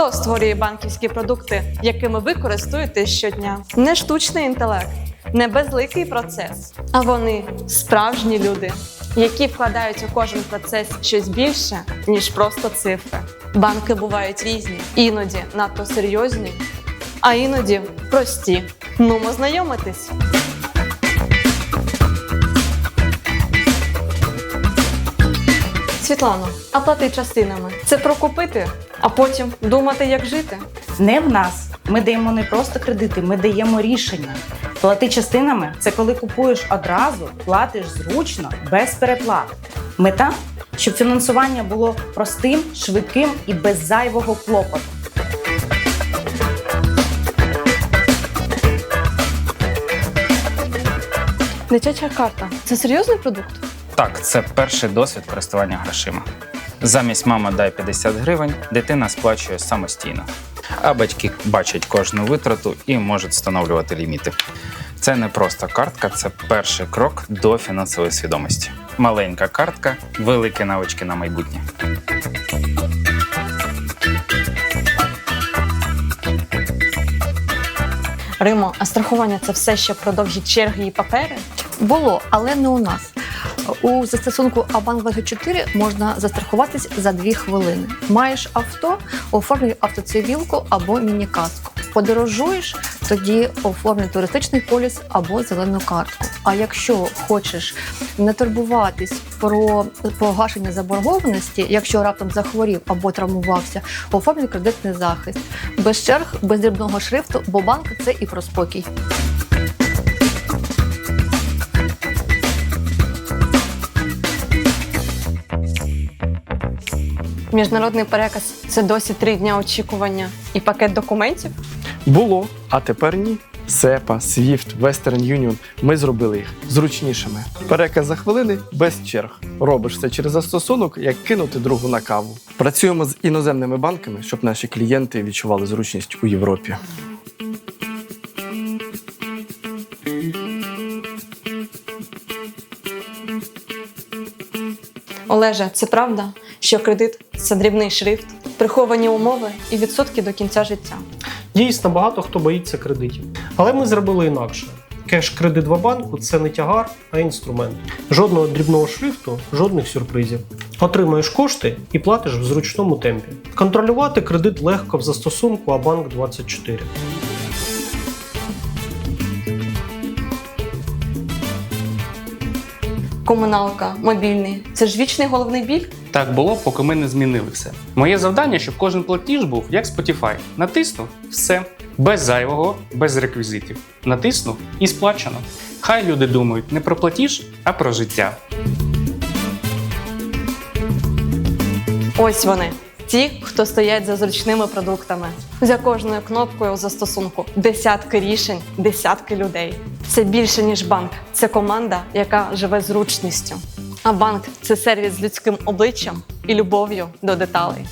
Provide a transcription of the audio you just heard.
Хто створює банківські продукти, якими ви користуєтесь щодня? Не штучний інтелект, не безликий процес, а вони справжні люди, які вкладають у кожен процес щось більше, ніж просто цифри. Банки бувають різні, іноді надто серйозні, а іноді прості. Нумо знайомитись. Світлано, а плати частинами це про купити, а потім думати, як жити. Не в нас. Ми даємо не просто кредити, ми даємо рішення. Плати частинами це коли купуєш одразу, платиш зручно, без переплат. Мета, щоб фінансування було простим, швидким і без зайвого клопоту. Дитяча карта це серйозний продукт? Так, це перший досвід користування грошима. Замість мама дай 50 гривень, дитина сплачує самостійно. А батьки бачать кожну витрату і можуть встановлювати ліміти. Це не просто картка, це перший крок до фінансової свідомості. Маленька картка, великі навички на майбутнє. Римо, а страхування це все, що продовжить черги і папери? Було, але не у нас. У застосунку Абанк 24 можна застрахуватись за 2 хвилини. Маєш авто, оформлюй автоцивілку або міні-каску. Подорожуєш, тоді оформлюй туристичний поліс або зелену картку. А якщо хочеш не турбуватись про погашення заборгованості, якщо раптом захворів або травмувався, оформлюй кредитний захист. Без черг, без дрібного шрифту, бо банк це і про спокій. Міжнародний переказ це досі три дня очікування і пакет документів. Було, а тепер ні. SEPA, SWIFT, Western Union. Ми зробили їх зручнішими. Переказ за хвилини без черг. Робиш це через застосунок, як кинути другу на каву. Працюємо з іноземними банками, щоб наші клієнти відчували зручність у Європі. Олеже, це правда, що кредит це дрібний шрифт, приховані умови і відсотки до кінця життя. Дійсно, багато хто боїться кредитів. Але ми зробили інакше. Кеш-кредит в банку це не тягар, а інструмент. Жодного дрібного шрифту, жодних сюрпризів. Отримуєш кошти і платиш в зручному темпі. Контролювати кредит легко в застосунку Абанк 24. Комуналка, мобільний це ж вічний головний біль. Так було, поки ми не змінили все. Моє завдання, щоб кожен платіж був як Spotify. Натиснув все. Без зайвого, без реквізитів. Натиснув і сплачено. Хай люди думають не про платіж, а про життя. Ось вони. Ті, хто стоять за зручними продуктами. За кожною кнопкою у застосунку десятки рішень, десятки людей. Це більше ніж банк. Це команда, яка живе зручністю. А банк це сервіс з людським обличчям і любов'ю до деталей.